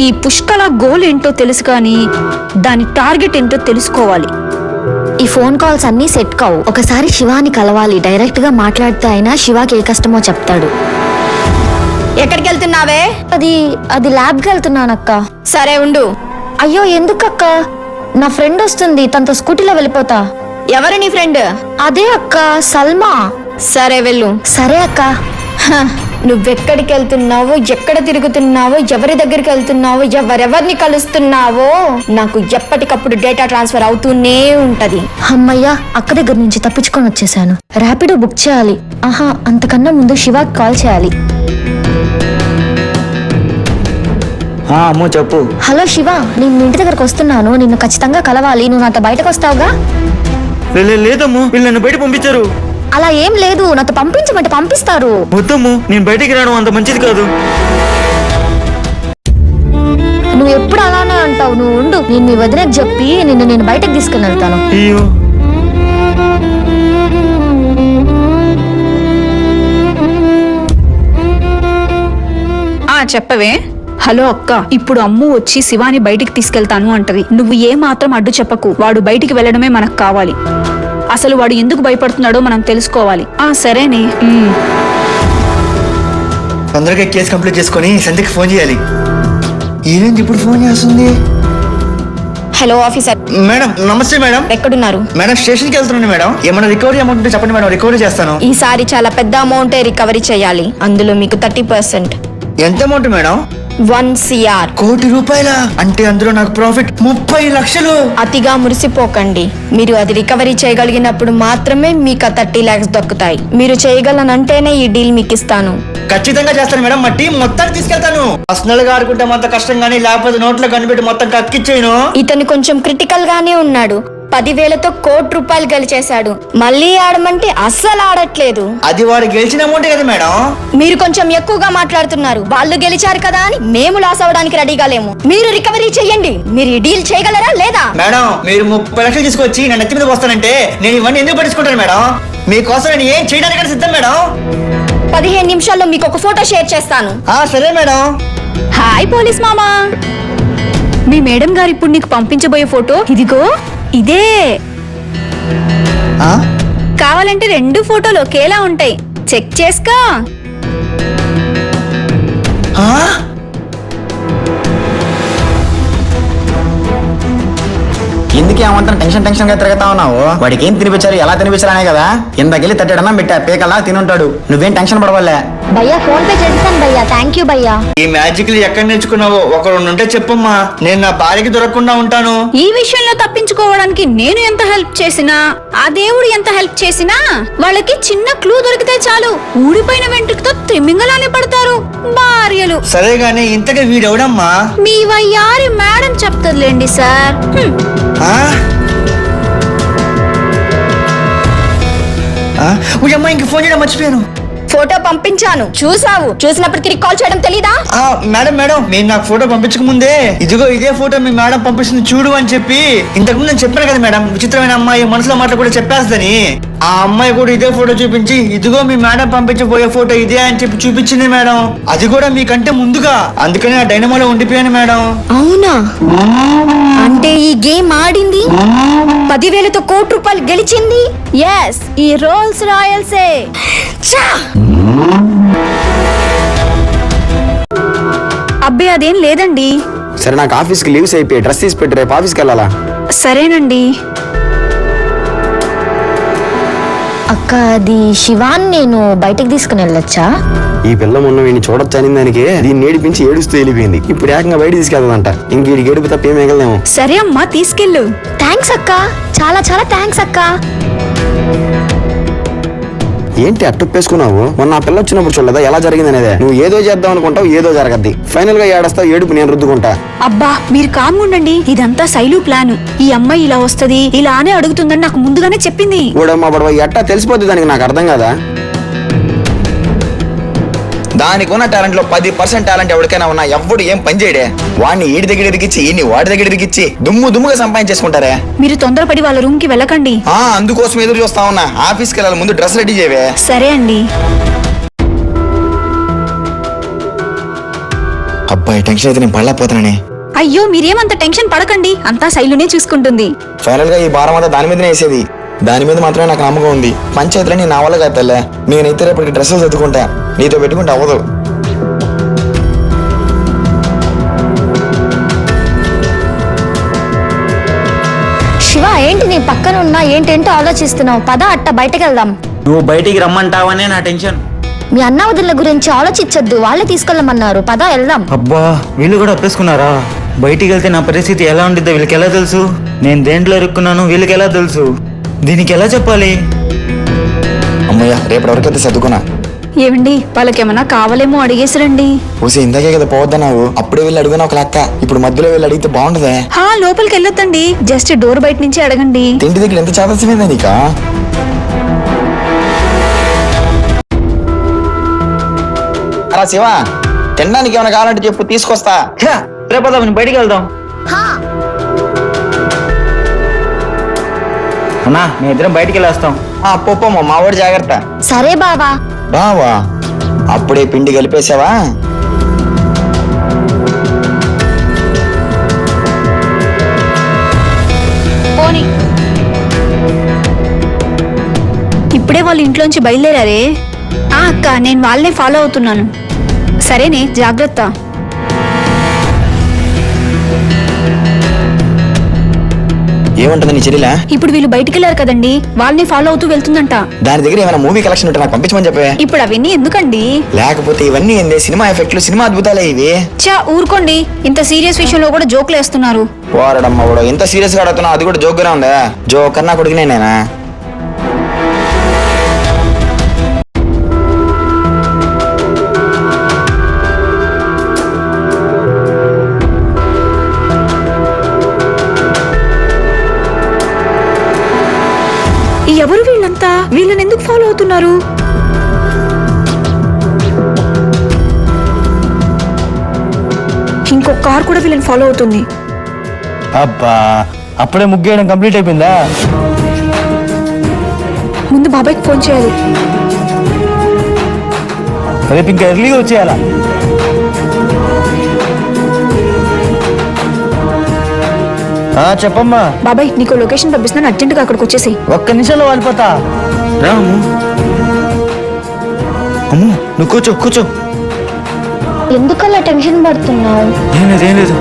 ఈ పుష్కల గోల్ ఏంటో తెలుసు కానీ దాని టార్గెట్ ఏంటో తెలుసుకోవాలి. ఈ ఫోన్ కాల్స్ అన్నీ సెట్ కావు. ఒకసారి శివాని కలవాలి. డైరెక్ట్గా మాట్లాడితే అయినా శివాకి ఏ కష్టమో చెప్తాడు. ఎక్కడికి వెళ్తున్నావే అది అది ల్యాబ్కి వెళ్తున్నానక్క. సరే ఉండు. అయ్యో ఎందుకక్క? నా ఫ్రెండ్ వస్తుంది. తనతో స్కూటీలో వెళ్ళిపోతా. ఎవరు నీ ఫ్రెండ్ అదే అక్క సల్మా. సరే వెళ్ళు. సరే అక్క. హ, నువ్వెక్కడికి వెళ్తున్నావో ఎక్కడ తిరుగుతున్నావో ఎవరి దగ్గరికి వెళ్తున్నావో ఎవరెవరిని కలుస్తున్నావో నాకు ఎప్పటికప్పుడు డేటా ట్రాన్స్ఫర్ అవుతూనే ఉంటది. అమ్మయ్యా అక్క దగ్గర నుంచి తప్పించుకొని వచ్చేసాను. ర్యాపిడో బుక్ చేయాలి. ఆహా అంతకన్నా ముందు శివాకి కాల్ చేయాలి. అమ్మో చెప్పు. హలో శివ నేను మీ ఇంటి దగ్గరకు వస్తున్నాను. నిన్ను ఖచ్చితంగా కలవాలి. నువ్వు నాతో బయటకు వస్తావుగా? లే- లే- లేదమ్ము వీళ్ళు నన్ను బయట పంపించారు. అలా ఏం లేదు నాతో పంపించమంటే పంపిస్తారు. వద్దమ్ము నేను బయటికి రావడం అంత మంచిది కాదు. నువ్వు ఎప్పుడు అలానే అంటావు నువ్వు ఉండు. నేను మీ వదినకు చెప్పి నిన్ను నేను బయటకు తీసుకుని వెళ్తాను అయ్యో. ఆ చెప్పవే. హలో అక్క ఇప్పుడు అమ్ము వచ్చి శివాని బయటికి తీసుకెళ్తాను అంటది. నువ్వు ఏ మాత్రం అడ్డు చెప్పకు వాడు బయటికి వెళ్ళడమే మనకు కావాలి. అసలు వాడు ఎందుకు భయపడుతున్నాడో మనం తెలుసుకోవాలి. ఆ సరేనే. తొందరగా కేసు కంప్లీట్ చేసుకొని సంధ్యకి ఫోన్ చేయాలి. ఏంటి ఇప్పుడు ఫోన్ చేస్తుంది? Hello officer. మేడం నమస్తే మేడం. ఎక్కడున్నారు? మేడం స్టేషన్కి వెళ్తున్నాను మేడం. ఏమైనా రికవరీ అమౌంట్ ఉంటే చెప్పండి మేడం రికవరీ చేస్తాను. ఈసారి చాలా పెద్ద అమౌంటే రికవరీ చేయాలి. అందులో మీకు థర్టీ పర్సెంట్. ఎంత అమౌంట్ మేడం? One CR. కోటి రూపాయల? అంటే అందులో నాకు ప్రాఫిట్ ముప్పై లక్షలు. అతిగా మురిసిపోకండి. మీరు అది రికవరీ చేయగలిగినప్పుడు మాత్రమే మీకు ఆ థర్టీ ల్యాక్స్ దక్కుతాయి మీరు చేయగలనంటేనే ఈ డీల్ మీకు ఇస్తాను. ఖచ్చితంగా చేస్తాను మేడం. మా టీం మొత్తాన్ని తీసుకెళ్తాను. పర్సనల్గా ఆడుకుంటే మొత్తం కష్టం కానీ లేకపోతే నోట్లో కనిపెట్టి మొత్తం కక్కిచ్చేయను. ఇతను కొంచెం క్రిటికల్ గానే ఉన్నాడు. పదివేలతో కోటి రూపాయలు గెలిచేశాడు. మళ్ళీ ఆడమంటే అస్సలు ఆడట్లేదు. అది వాడు గెలిచిన అమౌంట్ కదా మేడం? మీరు కొంచెం ఎక్కువగా మాట్లాడుతున్నారు. వాళ్ళు గెలిచారు కదా అని మేము లాస్ అవడానికి రెడీగా లేము. మీరు రికవరీ చెయ్యండి. మీరు ఈ డీల్ చేయగలరా లేదా? మేడం మీరు ముప్పై లక్షలు తీసుకొచ్చి నా నెత్తి మీద వస్తానంటే నేను ఇవన్నీ ఎందుకు పట్టించుకుంటాను మేడం? మీకోసం నేను ఏం చేయడానికి సిద్ధం మేడం? పదిహేను నిమిషాల్లో మీకు ఒక ఫోటో షేర్ చేస్తాను. ఆ సరే మేడం. హాయ్ పోలీస్ మామా. మీ మేడం గారు ఇప్పుడు నీకు పంపించబోయే ఫోటో? ఇదిగో ఇదే? కావాలంటే రెండు ఫోటోలు ఒకేలా ఉంటాయి. చెక్ చేసుకో. ఎందుకు ఏమంతా టెన్షన్ టెన్షన్గా తిరుగుతా ఉన్నావు? వాడికి ఏం తినిపించారు ఎలా తినిపించారనే కదా? ఇంతకెళ్ళి తట్టడన్నా పెట్టా పేకల్లా తినుంటాడు. నువ్వేం టెన్షన్ పడవలే భయ్యా ఫోన్ పే చేస్తాను భయ్యా. థ్యాంక్ యూ భయ్యా. ఈ మ్యాజిక్ ఎక్కడ నేర్చుకున్నావో? ఒక రెండు ఉంటే చెప్పమ్మా. నేను నా భార్యకి దొరకకుండా ఉంటాను. ఈ విషయంలో తప్పించుకోవడానికి నేను ఎంత హెల్ప్ చేసినా ఆ దేవుడు ఎంత హెల్ప్ చేసినా వాళ్ళకి చిన్న క్లూ దొరికితే చాలు. ఊడిపోయిన వెంట్రుకతో త్రిమింగలానే పడతారు భార్యలు. సరే గానీ ఇంతగా వీడెవడమ్మా? మీ వయ్యారి మేడం చెప్తుందిలేండి సార్. హ్మ్. ఆ? ఆ? ఉయ్యమ్మా ఇంక ఫోన్ చేయడం మర్చిపోయాను ఫోటో పంపించాను. చూసావు? చూసినప్పుడు తిరిగి కాల్ చేయడం తెలీదా? ఆ, మేడం మేడం మీరు నాకు ఫోటో పంపించక ముందే ఇదిగో ఇదే ఫోటో మీ మేడం పంపిస్తుంది చూడు అని చెప్పి. ఇంతకుముందు నేను చెప్పాను కదా మేడం విచిత్రమైన అమ్మాయి మనసులో మాట కూడా చెప్పేస్తుందని. ఆ అమ్మాయి కూడా ఇదే ఫోటో చూపించి ఇదిగో మీ మేడం పంపించబోయే ఫోటో ఇదే అని చెప్పి చూపించింది మేడం. అది కూడా మీకంటే ముందుగా. అందుకని ఆ డైనమోలో ఉండిపోయాను మేడం. అవునా? అంటే ఈ గేమ్ ఆడింది? పదివేలతో కోటి రూపాయలు గెలిచింది? ఎస్ ఈ రోల్స్ రాయల్సే! అబ్బే అదేం లేదండి. సరే నాకు ఆఫీస్కి లీవ్స్ అయిపోయి డ్రెస్ తీసి పెట్టి రేపు ఆఫీస్కి వెళ్ళాలా? సరేనండి. అక్క అది శివాన్ నేను బయటకు తీసుకుని వెళ్ళొచ్చా? ఈ పిల్ల మొన్న వీడిని చూడొచ్చని దానికి దీన్ని ఏడిపించి ఏడుస్తూ వెళ్ళిపోయింది. ఇప్పుడు ఏకంగా బయట తీసుకెళ్తాదంట. ఇంక వీడికి ఏడుపు తప్ప ఏం సరే అమ్మా తీసుకెళ్ళు. థ్యాంక్స్ అక్క. చాలా చాలా థ్యాంక్స్ అక్క. ఏంటి అట్టుప్పేసుకున్నావు మొన్న ఆ పిల్ల వచ్చినప్పుడు చూడలేదా? ఎలా జరిగింది అనేది? నువ్వు ఏదో చేద్దాం అనుకుంటావు ఏదో జరగద్ది. ఫైనల్గా ఏడస్తావు ఏడుపు నేను రుద్దుకుంటా. అబ్బా మీరు కామ్గా ఉండండి ఇదంతా శైలు ప్లాన్. ఈ అమ్మాయి ఇలా వస్తది ఇలానే అడుగుతుందని నాకు ముందుగానే చెప్పింది. ఊడమ్మ పడవ ఎట్టా తెలిసిపోద్ది దానికి నాకు అర్థం కదా? దానికి ఉన్న టాలెంట్లో పది పర్సెంట్ టాలెంట్ ఎవరికైనా ఉన్నా ఎవడు ఏం పని చేయడే? వాడిని ఈడి దగ్గర ఇరికిచ్చి ఈయన్ని వాడి దగ్గర ఇరికిచ్చి దుమ్ము దుమ్ముగా సంపాదించేసుకుంటారే? మీరు తొందరపడి వాళ్ళ రూమ్కి వెళ్ళకండి. ఆ అందుకోసం ఎదురు చూస్తా ఉన్నా. ఆఫీస్కి వెళ్ళాలి ముందు డ్రెస్ రెడీ చేయవే. సరే అండి. అబ్బాయి టెన్షన్ అయితే నేను పడలేకపోతున్నానే అయ్యో మీరేమంత టెన్షన్ పడకండి. అంతా శైలునే చూసుకుంటుంది. ఫైనల్గా ఈ భారం అంతా దాని మీదనే వేసేది. దాని మీద మాత్రమే నాకు నమ్మకం ఉంది. పంచాయతీలని నా వల్ల కాదు తల్లే. నేనైతే రేపటికి డ్రెస్సెస్ ఎత్తుకుంటా. నీతో పెట్టుకుంటే అవ్వదు. శివ ఏంటి నీ పక్కన ఉన్నా? ఏంటేంటో ఆలోచిస్తున్నావు. పద అట్ట బయటకు వెళ్దాం. నువ్వు బయటికి రమ్మంటావనే నా టెన్షన్. మీ అన్న వదిన గురించి ఆలోచించొద్దు. వాళ్ళే తీసుకెళ్ళమన్నారు. పద వెళ్దాం. అబ్బా వీళ్ళు కూడా ఒప్పేసుకున్నారా? బయటికి వెళ్తే నా పరిస్థితి ఎలా ఉండిద్దో వీళ్ళకి ఎలా తెలుసు? నేను దేంట్లో ఇరుక్కున్నాను వీళ్ళకి ఎలా తెలుసు? దీనికి ఎలా చెప్పాలి? అమ్మయ్య రేపటి వరకు అయితే సర్దుకున్నా ఏమండి వాళ్ళకేమన్నా కావాలేమో అడిగేసిరండి ఊసి ఇందాకే కదా పోవద్దన్నావు. అప్పుడే వెళ్ళి అడుగునా ఒక లెక్క. ఇప్పుడు మధ్యలో వెళ్ళి అడిగితే బాగుంటదే? హా లోపలికి వెళ్ళొద్దండి జస్ట్ డోర్ బయట నుంచి అడగండి. తిండి దగ్గర ఎంత చాదస్యమైందా నీకా? అలా శివ తినడానికి ఏమైనా కావాలంటే చెప్పు తీసుకొస్తా. రేపదా బయటికి వెళ్దాం. అన్నా మేము ఇద్దరం బయటికి వెళ్ళేస్తాం. ఆ పొప్పమ్మ మా వాడు జాగ్రత్త. సరే బావా. బావా? అప్పుడే పిండి కలిపేసావా? పోనీ. ఇప్పుడే వాళ్ళ ఇంట్లోంచి బయలుదేరారే? ఆ అక్క నేను వాళ్ళనే ఫాలో అవుతున్నాను. సరేనే జాగ్రత్త. ఏముంటుంది నీ చెల్లిలా? ఇప్పుడు వీళ్ళు బయటికి వెళ్ళారు కదండి. వాళ్ళని ఫాలో అవుతూ వెళ్తుందంట. దాని దగ్గర ఏమైనా మూవీ కలెక్షన్ ఉంటే నాకు పంపించమని చెప్పే ఇప్పుడు అవన్నీ ఎందుకండి? లేకపోతే ఇవన్నీ ఏంది? సినిమా ఎఫెక్ట్లు సినిమా అద్భుతాలే ఇవి. చా ఊరుకోండి. ఇంత సీరియస్ విషయంలో కూడా జోకులు వేస్తున్నారు. వారడమ్మ ఎంత సీరియస్గా అడుగుతున్నా అది కూడా జోక్గానే ఉందా? జోకర్ నా కొడుకునే నేనా? ఎవరు వీళ్ళంతా? వీళ్ళని ఎందుకు ఫాలో అవుతున్నారు? ఇంకో కార్ కూడా వీళ్ళని ఫాలో అవుతుంది. అబ్బా అప్పుడే ముగ్గేయడం కంప్లీట్ అయిపోయిందా? ముందు బాబాయ్కి ఫోన్ చేయాలి. రేపు ఇంకా ఎర్లీగా వచ్చేయాలా? ఆ, చెప్పమ్మా. బాబాయ్ నీకు లొకేషన్ పంపిస్తున్నాను అర్జెంటుగా అక్కడికి వచ్చేసి ఒక్క నిమిషంలో వెళ్ళిపోతా. రాము అమ్ము నువ్వు కూర్చో కూర్చో. ఎందుకలా టెన్షన్ పడుతున్నావు? ఏం లేదు ఏం లేదు.